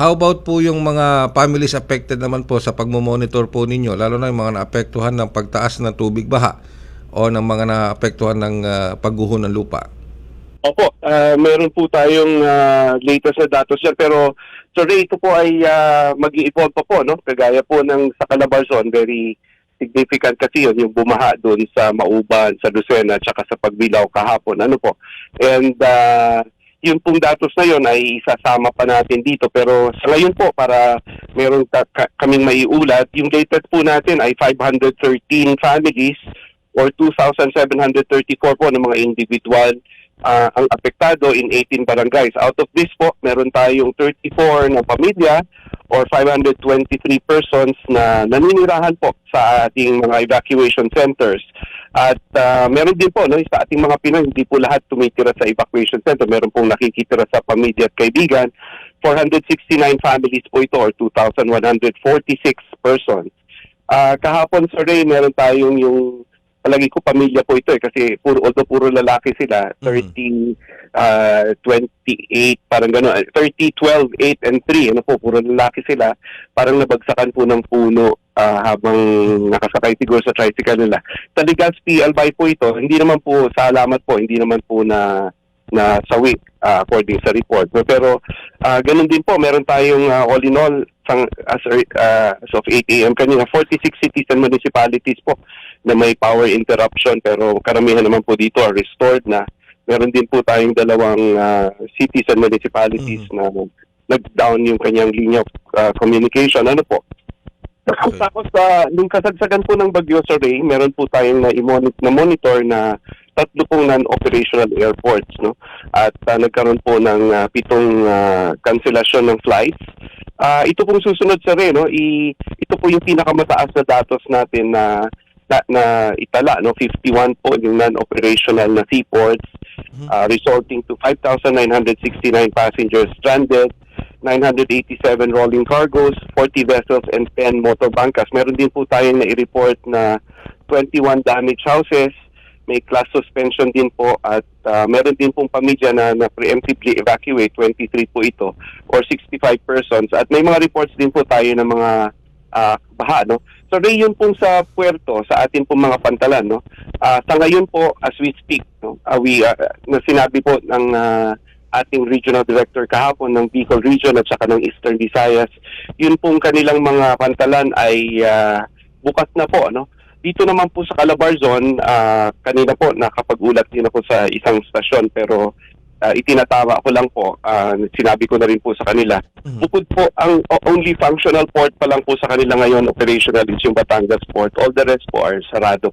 How about po yung mga families affected naman po sa pagmomonitor po ninyo, lalo na yung mga naapektuhan ng pagtaas ng tubig baha o ng mga naapektuhan ng ah, pagguho ng lupa? Opo, ah, meron po tayong ah, latest na datos yan pero so ito po ay uh, mag-i-evolve pa po no kagaya po ng sa Calabarzon very significant kasi yun yung bumaha doon sa Mauban, sa Lucena at saka sa Pagbilao kahapon ano po. And ah, yung pong datos na yun ay isasama pa natin dito pero sa ngayon po para meron ka, ka- kaming maiulat yung latest po natin ay 513 families or 2,734 po ng mga individual ah, ang apektado in 18 barangays. Out of this po, meron tayong 34 na pamilya or 523 persons na naninirahan po sa ating mga evacuation centers. At ah, meron din po, no, sa ating mga Pinoy, hindi po lahat tumitira sa evacuation center. Meron pong nakikitira sa pamilya at kaibigan. 469 families po ito or 2,146 persons. Ah, kahapon, sir Ray, meron tayong yung palagi ko pamilya po ito eh kasi puro although puro lalaki sila 30 ah, 28 parang gano'n eh, 30 12 8 and 3 ano po puro lalaki sila parang nabagsakan po ng puno ah, habang nakasakay siguro sa tricycle nila sa Legazpi Albay po ito hindi naman po sa alamat po hindi naman po na na sawi ah, according sa report pero ah, ganun din po meron tayong ah, all in all sang, as, ah, as of 8 a.m. kanina 46 cities and municipalities po na may power interruption pero karamihan naman po dito are restored na. Meron din po tayong dalawang ah, cities and municipalities na nag-down yung kanyang linya of ah, communication. Ano po? Okay. Tapos sa nung kasagsagan po ng Bagyo Survey, meron po tayong na, i-monitor, na monitor na tatlo pong non-operational airports no at ah, nagkaroon po ng ah, pitong ah, cancellation ng flights Ah, ito pong susunod sa rin, no? I, ito po yung pinakamataas na datos natin na na, na itala, no? 51 po yung non-operational na seaports, ah, resulting to 5,969 passengers stranded, 987 rolling cargoes, 40 vessels, and 10 motor bunkers. Meron din po tayong na-report na 21 damaged houses, may class suspension din po at ah, meron din pong pamilya na, na preemptively evacuate, 23 po ito, or 65 persons. At may mga reports din po tayo ng mga ah, baha, no? So, Ray, yun pong sa puerto, sa atin pong mga pantalan, no? Ah, sa ngayon po, as we speak, no, ah, we, ah, na sinabi po ng ah, ating regional director kahapon ng Bicol Region at saka ng Eastern Visayas, yun pong kanilang mga pantalan ay ah, bukas na po, no? Dito naman po sa Calabarzon, ah, kanina po nakapag-ulat din ako sa isang stasyon pero ah, itinatawa ko lang po, ah, sinabi ko na rin po sa kanila. Bukod po, ang only functional port pa lang po sa kanila ngayon operational is yung Batangas Port. All the rest po are sarado